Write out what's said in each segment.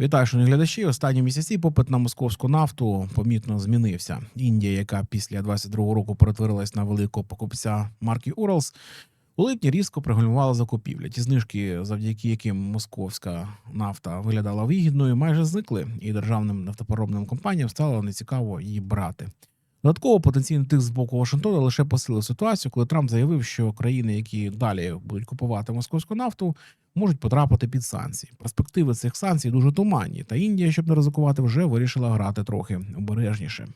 Вітаю, шановні глядачі. Останні місяці попит на московську нафту помітно змінився. Індія, яка після 22-го року перетворилась на великого покупця марки Уралс, у липні різко пригальмувала закупівля. Ті знижки, завдяки яким московська нафта виглядала вигідною, майже зникли, і державним нафтопоробним компаніям стало нецікаво її брати. Додатково потенційний тиск з боку Вашингтона лише посилив ситуацію, коли Трамп заявив, що країни, які далі будуть купувати московську нафту, можуть потрапити під санкції. Перспективи цих санкцій дуже туманні, та Індія, щоб не ризикувати, вже вирішила грати трохи обережніше.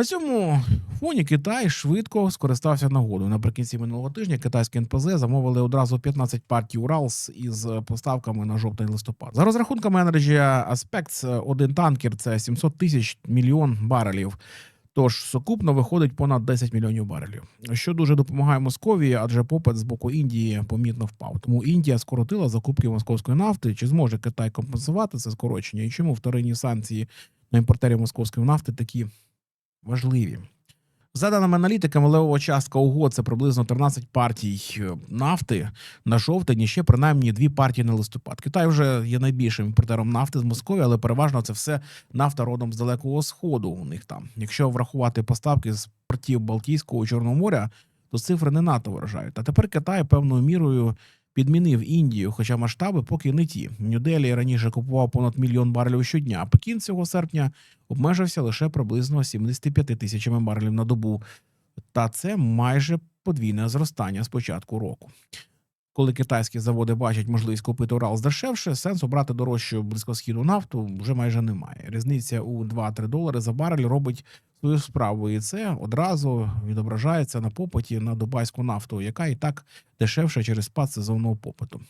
На цьому фоні Китай швидко скористався нагодою. Наприкінці минулого тижня китайські НПЗ замовили одразу 15 партій Уралс із поставками на жовтий листопад. За розрахунками Energy Aspects, один танкер це 700 тисяч мільйон барелів. Тож сукупно виходить понад 10 мільйонів барелів, що дуже допомагає Московії, адже попит з боку Індії помітно впав. Тому Індія скоротила закупки московської нафти. Чи зможе Китай компенсувати це скорочення? І чому вторинні санкції на імпортерів московської нафти такі важливі? За даними аналітиками, левова частка угод це приблизно 13 партій е, нафти на жовтень і ще принаймні дві партії на листопад. Китай вже є найбільшим імпортером нафти з Московії, але переважно це все нафта родом з далекого сходу. У них там. Якщо врахувати поставки з портів Балтійського і Чорного моря, то цифри не надто вражають. А тепер Китай певною мірою підмінив Індію, хоча масштаби поки не ті. Нью-Делі раніше купував понад мільйон барелів щодня, а Пекін цього серпня обмежився лише приблизно 75 тисячами барелів на добу. Та це майже подвійне зростання з початку року. Коли китайські заводи бачать можливість купити Урал дешевше, сенсу брати дорожчу близькосхідну нафту вже майже немає. Різниця у 2-3 долари за барель робить свою справу, і це одразу відображається на попиті на дубайську нафту, яка і так дешевша через спад сезонного попиту.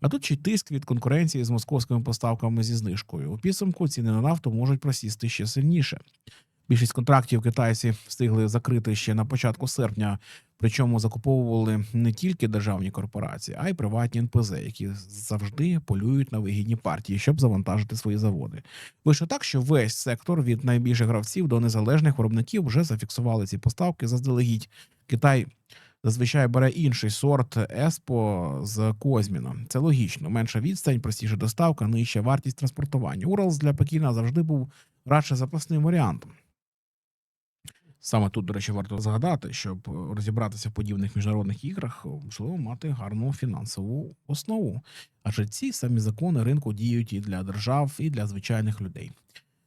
А тут ще й тиск від конкуренції з московськими поставками зі знижкою. У підсумку ціни на нафту можуть просісти ще сильніше. Більшість контрактів китайці встигли закрити ще на початку серпня. Причому закуповували не тільки державні корпорації, а й приватні НПЗ, які завжди полюють на вигідні партії, щоб завантажити свої заводи. Вийшло так, що весь сектор від найбільших гравців до незалежних виробників вже зафіксували ці поставки заздалегідь. Китай зазвичай бере інший сорт Еспо з Козміна. Це логічно. Менша відстань, простіша доставка, нижча вартість транспортування. Уралс для Пекіна завжди був радше запасним варіантом. Саме тут, до речі, варто згадати, щоб розібратися в подібних міжнародних іграх, можливо мати гарну фінансову основу. Адже ці самі закони ринку діють і для держав, і для звичайних людей.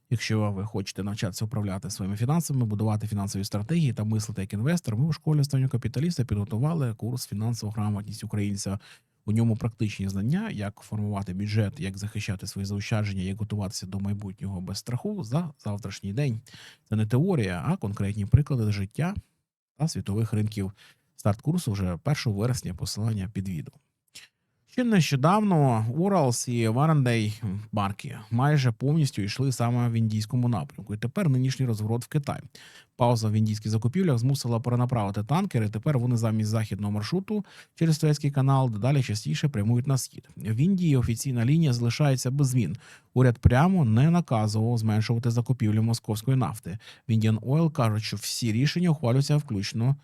Якщо ви хочете навчатися управляти своїми фінансами, будувати фінансові стратегії та мислити як інвестор, ми у школі останнього капіталіста підготували курс фінансова грамотність українця. У ньому практичні знання, як формувати бюджет, як захищати свої заощадження, як готуватися до майбутнього без страху за завтрашній день. Це не теорія, а конкретні приклади життя та світових ринків. Старт курсу вже 1 вересня. Посилання під відео. Ще нещодавно Уралс і Варандей марки майже повністю йшли саме в індійському напрямку. І тепер нинішній розворот в Китай. Пауза в індійських закупівлях змусила перенаправити танкери. Тепер вони замість західного маршруту через Суецький канал дедалі частіше прямують на схід. В Індії офіційна лінія залишається без змін. Уряд прямо не наказував зменшувати закупівлі московської нафти. В Indian Oil кажуть, що всі рішення ухвалюються включно.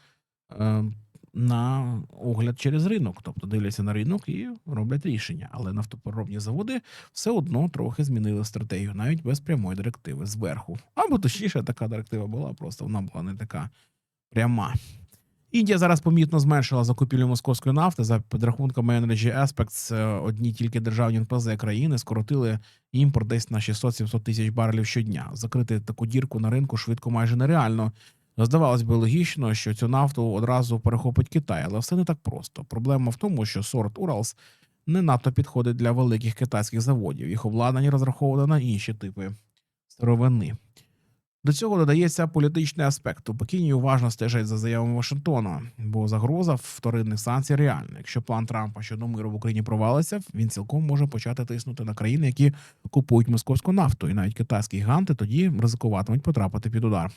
Е, на огляд через ринок, тобто дивляться на ринок і роблять рішення. Але нафтопереробні заводи все одно трохи змінили стратегію, навіть без прямої директиви зверху. Або точніше, така директива була, просто вона була не така пряма. Індія зараз помітно зменшила закупівлю московської нафти за підрахунками Energy Aspects, е, Одні тільки державні НПЗ країни скоротили імпорт десь на 600-700 тисяч барелів щодня. Закрити таку дірку на ринку швидко майже нереально. Здавалось би, логічно, що цю нафту одразу перехопить Китай, але все не так просто. Проблема в тому, що сорт Уралс не надто підходить для великих китайських заводів. Їх обладнання розраховано на інші типи сировини. До цього додається політичний аспект. У Пекіні уважно стежать за заявами Вашингтона, бо загроза вторинних санкцій реальна. Якщо план Трампа щодо миру в Україні провалиться, він цілком може почати тиснути на країни, які купують московську нафту, і навіть китайські гіганти тоді ризикуватимуть потрапити під удар.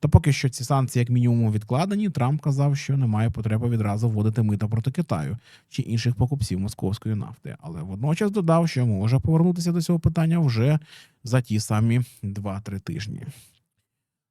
Та поки що ці санкції, як мінімум, відкладені, Трамп казав, що немає потреби відразу вводити мита проти Китаю чи інших покупців московської нафти. Але водночас додав, що може повернутися до цього питання вже за ті самі 2-3 тижні.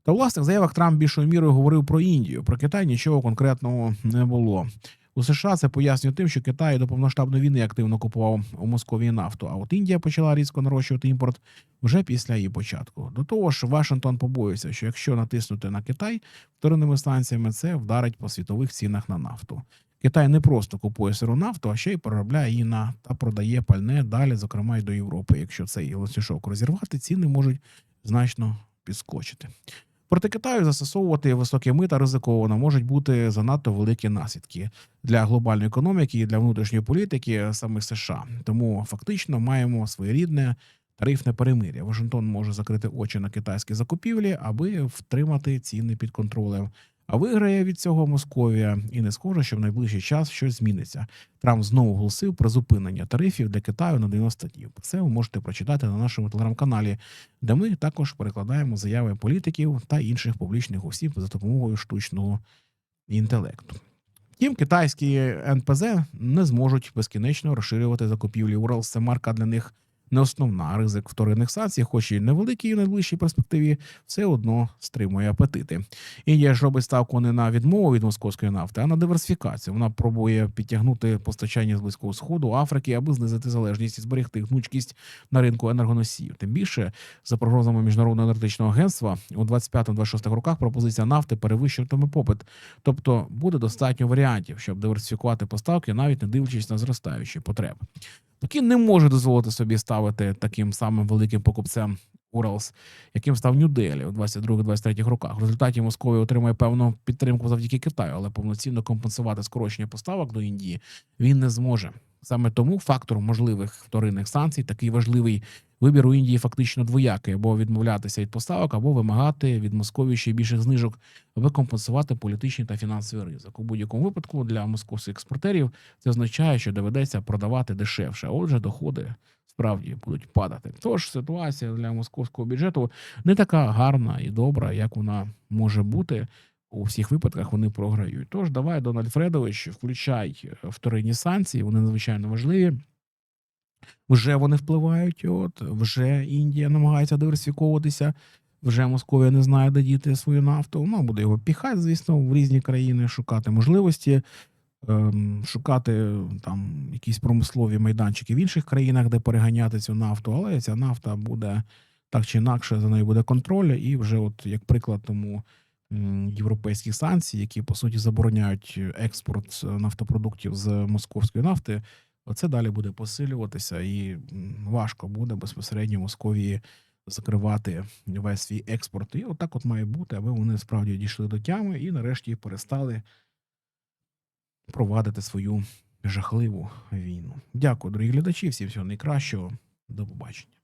Та у власних заявах Трамп більшою мірою говорив про Індію. Про Китай нічого конкретного не було. У США це пояснює тим, що Китай до повноштабної війни активно купував у Московії нафту. А от Індія почала різко нарощувати імпорт вже після її початку. До того ж, Вашингтон побоюється, що якщо натиснути на Китай вторинними станціями, це вдарить по світових цінах на нафту. Китай не просто купує сиру нафту, а ще й переробляє її на та продає пальне далі, зокрема й до Європи. Якщо цей ланцюжок розірвати, ціни можуть значно підскочити. Проти Китаю застосовувати високі мита ризиковано можуть бути занадто великі наслідки для глобальної економіки і для внутрішньої політики самих США. Тому фактично маємо своєрідне тарифне перемир'я. Вашингтон може закрити очі на китайські закупівлі, аби втримати ціни під контролем. А виграє від цього Московія, і не схоже, що в найближчий час щось зміниться. Трамп знову оголосив про зупинення тарифів для Китаю на 90 днів. Це ви можете прочитати на нашому телеграм-каналі, де ми також перекладаємо заяви політиків та інших публічних осіб за допомогою штучного інтелекту. Втім, китайські НПЗ не зможуть безкінечно розширювати закупівлі Уралс. Це марка для них не основна. Ризик вторинних санкцій, хоч і невеликий в найближчій перспективі, все одно стримує апетити. Індія ж робить ставку не на відмову від московської нафти, а на диверсифікацію. Вона пробує підтягнути постачання з близького сходу Африки, аби знизити залежність і зберегти гнучкість на ринку енергоносіїв. Тим більше, за прогнозами міжнародного енергетичного агентства, у 25-26 роках пропозиція нафти перевищуватиме попит. Тобто буде достатньо варіантів, щоб диверсифікувати поставки, навіть не дивлячись на зростаючі потреби. Пекін не може дозволити собі ставити таким самим великим покупцем Уралс, яким став Нью-Делі у 22-23 роках. В результаті Московія отримує певну підтримку завдяки Китаю, але повноцінно компенсувати скорочення поставок до Індії він не зможе. Саме тому фактор можливих вторинних санкцій такий важливий вибір у Індії фактично двоякий: або відмовлятися від поставок, або вимагати від Московії ще більших знижок, аби компенсувати політичний та фінансовий ризик. У будь-якому випадку для московських експортерів це означає, що доведеться продавати дешевше. Отже, доходи справді будуть падати. Тож ситуація для московського бюджету не така гарна і добра, як вона може бути. У всіх випадках вони програють. Тож давай, Дональд Фредович, включай е, вторинні санкції, вони надзвичайно важливі. Вже вони впливають. От вже Індія намагається диверсифіковуватися. Вже Московія не знає, де діти свою нафту. Вона буде його піхати, звісно, в різні країни, шукати можливості, ем, шукати там якісь промислові майданчики в інших країнах, де переганяти цю нафту. Але ця нафта буде так чи інакше за нею буде контроль. І вже, от як приклад, тому європейських санкцій, які по суті забороняють експорт нафтопродуктів з московської нафти. Оце далі буде посилюватися, і важко буде безпосередньо Московії закривати весь свій експорт. І отак от має бути, аби вони справді дійшли до тями і нарешті перестали провадити свою жахливу війну. Дякую, дорогі глядачі. Всім всього найкращого. До побачення.